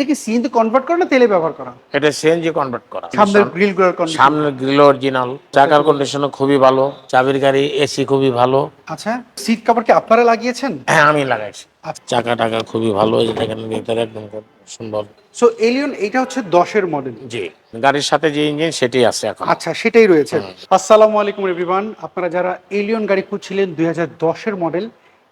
এটা কি CNG convert করা না তেলে ব্যবহার করা? এটা সিএনজি কনভার্ট করা। সামনের গ্রিল সামনের গ্রিল অরিজিনাল চাকার কন্ডিশনও খুবই ভালো চাবির গাড়ি এসি খুবই ভালো। আচ্ছা সিট কভার কি আপনারা লাগিয়েছেন? হ্যাঁ আমি লাগাইছি। আচ্ছা। চাকা টাকা খুবই ভালো যে ভিতরে একদম সুন্দর। সো এলিয়ন এটা হচ্ছে দশের মডেল জি গাড়ির সাথে যে ইঞ্জিন সেটি আছে এখন। আচ্ছা সেটাই রয়েছে। আসসালামু আলাইকুম এভরিওয়ান আপনারা যারা এলিয়ন গাড়ি খুঁজছিলেন দুই হাজার দশের মডেল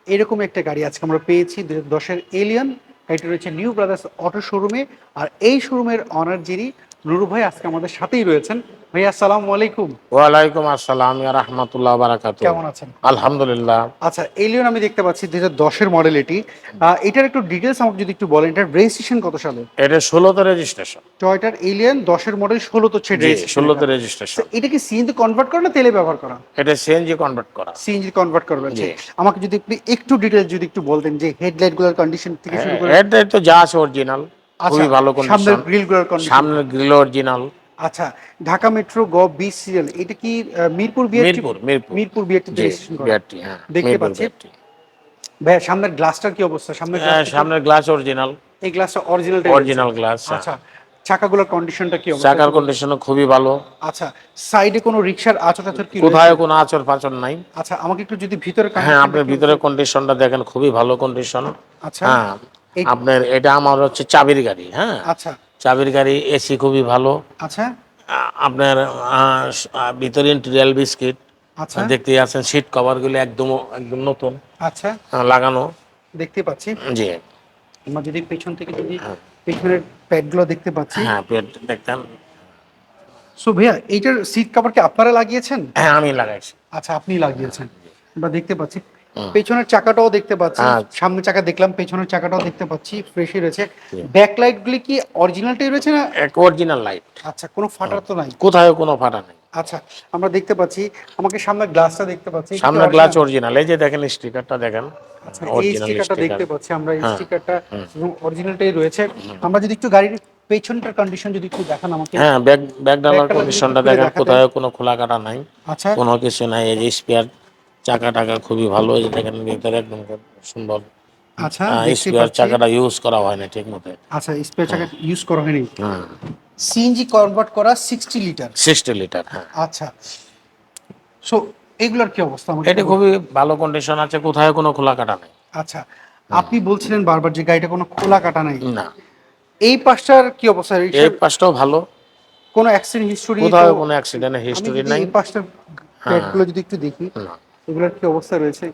এরকম একটা গাড়ি আজকে আমরা পেয়েছি দুই হাজার দশের এলিয়ন গাড়িটা রয়েছে নিউ ব্রাদার্স অটো শোরুমে। আর এই শোরুমের অনার যিনি নুরু ভাই আজকে আমাদের সাথেই রয়েছেন। ভাই আসসালামু আলাইকুম। ওয়ালাইকুম আসসালাম ইয়া রাহমাতুল্লাহ বারাকাতু কেমন আছেন? আলহামদুলিল্লাহ। আচ্ছা এলিয়ন আমি দেখতে পাচ্ছি দুই হাজার দশের মডেল এটি। এটার একটু ডিটেলস আমাকে যদি একটু বলেন এটার রেজিস্ট্রেশন কত সালে? এটা ষোলোতে রেজিস্ট্রেশন টয়টার এলিয়ন দশের মডেল ষোলো তো ছেড়ে জি ষোলোতে রেজিস্ট্রেশন এটা কি সিএনজি কনভার্ট করা না তেলে ব্যবহার করা? এটা সিএনজি কনভার্ট করা। সিএনজি কনভার্ট করবে জি। আমাকে যদি একটু ডিটেলস যদি একটু বলতেন যে হেডলাইটগুলোর কন্ডিশন থেকে শুরু করে এটা তো যা আছে অরিজিনাল খুবই ভালো সামনের কন্ডিশন গ্রিলগুলোর কন্ডিশন সামনের গ্রিল অরিজিনাল আচ্ছা ঢাকা মেট্রো গ বি সিরিয়াল এটা কি Mirpur BRT Mirpur Mirpur. Mirpur BRT BRT হ্যাঁ দেখতে পাচ্ছি। ভাই সামনের গ্লাসটার কি অবস্থা? সামনের হ্যাঁ, সামনের গ্লাস অরিজিনাল এই গ্লাসটা অরিজিনাল অরিজিনাল গ্লাস আচ্ছা চাকাগুলোর কন্ডিশনটা কি অবস্থা? চাকার কন্ডিশনও খুবই ভালো। আচ্ছা সাইডে কোনো রিকশার আচর টাচর কি? কোথায় কোনো আচর পাচর নাই। আচ্ছা আমাকে একটু যদি ভিতরে হ্যাঁ আপনি ভিতরে কন্ডিশনটা দেখেন খুবই ভালো কন্ডিশন আচ্ছা। হ্যাঁ আপনার এটা আমার হচ্ছে চাবির গাড়ি হ্যাঁ? আচ্ছা। চাবির গাড়ি এসি খুবই ভালো। আচ্ছা। আপনার ভিতরে ইন্টেরিয়াল বিস্কিট। আচ্ছা। দেখতে আছেন সিট কভারগুলো একদম একদম নতুন। আচ্ছা। লাগানো। দেখতে পাচ্ছি। জি। আমরা যদি পেছন থেকে যদি পেছনের প্যাডগুলো দেখতে পাচ্ছি। হ্যাঁ পেট দেখতেন সো ভাইয়া এইটার সিট কভার কি আপনারা লাগিয়েছেন? হ্যাঁ আমি লাগাইছি। আচ্ছা আপনি লাগিয়েছেন। আমরা দেখতে পাচ্ছি। পেছনের চাকাটাও দেখতে পাচ্ছি। হ্যাঁ। সামনের চাকা দেখলাম পেছনের চাকাটাও দেখতে পাচ্ছি। ফ্রেশই রয়েছে। ব্যাকলাইট গুলি কি অরিজিনালটাই রয়েছে না? এক অরিজিনাল লাইট। আচ্ছা কোনো ফাটার তো নাই? কোথায় কোনো ফাটা নেই। আচ্ছা আমরা দেখতে পাচ্ছি আমাকে সামনের গ্লাসটা দেখতে পাচ্ছি। সামনে গ্লাস অরিজিনাল। এই যে দেখেন স্টিকারটা দেখেন। আচ্ছা, এই স্টিকারটা দেখতে পাচ্ছি আমরা এই হ্যাঁ, স্টিকারটা অরিজিনালটাই রয়েছে। আমরা যদি একটু গাড়ির পেছনটার কন্ডিশন যদি একটু দেখান আমাকে। হ্যাঁ ব্যাক ব্যাক ডালার কন্ডিশনটা দেখেন। কোথায় কোনো খোলা কাটা নাই। আচ্ছা। কোনো কিছু নাই এই যে স্পেয়ার চাকা টাকা খুবই ভালো যে ভিতরে একদম সুন্দর। আচ্ছা হ্যাঁ, স্পেয়ার চাকাটা ইউজ করা হয় না ঠিক মতো। আচ্ছা স্পেয়ার চাকা ইউজ করা হয়নি? হ্যাঁ। সিএনজি কনভার্ট করা সিক্সটি লিটার সিক্সটি লিটার হ্যাঁ। আচ্ছা। সো এগুলোর কি অবস্থা আমাকে এটা খুবই ভালো কন্ডিশন আছে কোথায় কোনো খোলা কাটা নেই। আচ্ছা আপনি বলছিলেন বারবার যে গাড়িটা কোনো খোলা কাটা নাই। না। এই পাশটার কি অবস্থা? এই পাশটাও ভালো। কোনো অ্যাক্সিডেন্ট হিস্টোরি কোথাও কোনো অ্যাক্সিডেন্টের হিস্টোরি নাই। এই পাশটার প্লেটগুলো যদি একটু দেখি। না। এগুলোর কি অবস্থা রয়েছে?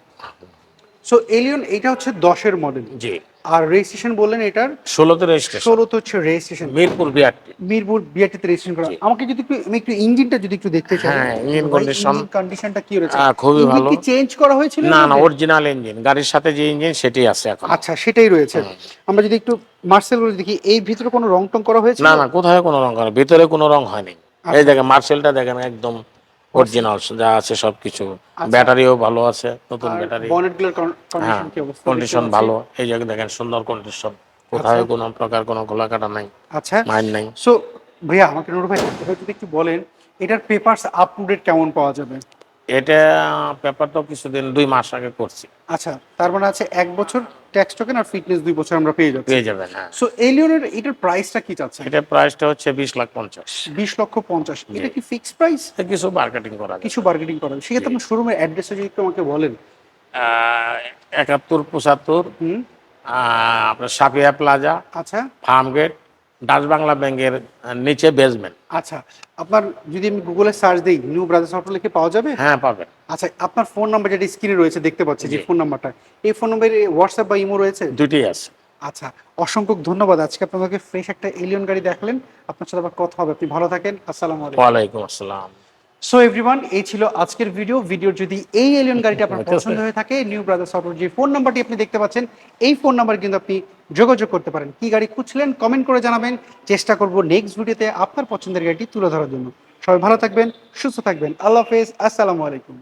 সো এলিয়ন এটা হচ্ছে দশের মডেল জি। আর রেজিস্ট্রেশন বললেন এটার? ষোলোতে রেজিস্ট্রেশন ষোলোতে হচ্ছে রেজিস্ট্রেশন মিরপুর বিআরটি মিরপুর বিআরটিতে রেজিস্ট্রেশন করা। আমাকে যদি একটু আমি একটু ইঞ্জিনটা যদি একটু দেখতে চাই। হ্যাঁ, engine condition। কন্ডিশনটা কি রয়েছে? খুবই ভালো। কি চেঞ্জ করা হয়েছিল না না অরিজিনাল ইঞ্জিন গাড়ির সাথে যে ইঞ্জিন সেটি আছে এখন। আচ্ছা সেটাই রয়েছে। আমরা যদি একটু মার্সেলগুলো দেখি এই ভিতরে কোনো রং টং করা হয়েছে না না কোথায় কোনো রং করে? ভিতরে কোনো রং হয়নি। আচ্ছা। এই দেখেন মার্সেলটা দেখেন একদম অরিজিনাল যা আছে সবকিছু। আচ্ছা। ব্যাটারিও ভালো আছে নতুন ব্যাটারি কন্ডিশন ভালো। এই জায়গায় দেখেন সুন্দর কন্ডিশন কোথায় কোনো প্রকার কোনো খোলা কাটা নাই। আচ্ছা। মাইন নাই। সো ভাইয়া আমাকে নুর ভাই যদি একটু বলেন এটার পেপারস আপ টু ডেট কেমন পাওয়া যাবে? এটা পেপার তো কিছুদিন দুই মাস আগে করছি। আচ্ছা তার মানে আছে এক বছর ট্যাক্স টোকেন আর ফিটনেস দুই বছর আমরা পেয়ে যাচ্ছি। পেয়ে যাবেন হ্যাঁ। সো এলিয়নের এটার প্রাইসটা কি চাচ্ছে এটা প্রাইসটা হচ্ছে বিশ লাখ পঞ্চাশ। বিশ লক্ষ পঞ্চাশ। এটা কি ফিক্স প্রাইস কিছু মার্কেটিং করা কিছু বার্গেনিং করা সেক্ষেত্রে আপনার শোরুমের অ্যাড্রেসটা যদি একটু আমাকে বলেন। একাত্তর পঁচাত্তর আপনার সাপিয়া প্লাজা আচ্ছা। ফার্ম গেট ডাচ বাংলা ব্যাংকের নিচে বেসমেন্ট আচ্ছা আপনার যদি আমি গুগলে সার্চ দিই নিউ ব্রাদার্স অটো লিখে পাওয়া যাবে? হ্যাঁ পাবেন। আচ্ছা আপনার ফোন নাম্বার যেটা স্ক্রিনে রয়েছে দেখতে পাচ্ছি যে ফোন নাম্বারটা এই ফোন নম্বরে হোয়াটসঅ্যাপ বা ইমো রয়েছে? দুটি আছে। আচ্ছা অসংখ্য ধন্যবাদ। আজকে আপনাকে ফ্রেশ একটা এলিয়ন গাড়ি দেখালেন। আপনার সাথে আবার কথা হবে। আপনি ভালো থাকেন। আসসালামু আলাইকুম। ওয়ালাইকুম আসসালাম। সো এভরিওয়ান এই ছিল আজকের ভিডিও ভিডিওর যদি এই এলিয়ন গাড়িটি আপনার পছন্দ হয়ে থাকে নিউ ব্রাদার্স অটোর যে ফোন নাম্বারটি আপনি দেখতে পাচ্ছেন। এই ফোন নাম্বার কিন্তু আপনি যোগাযোগ করতে পারেন। কি গাড়ি খুঁজছিলেন কমেন্ট করে জানাবেন। চেষ্টা করব নেক্সট ভিডিওতে আপনার পছন্দের গাড়িটি তুলে ধরার জন্য। সবাই ভালো থাকবেন সুস্থ থাকবেন। আল্লাহ হাফেজ। আসসালামু আলাইকুম।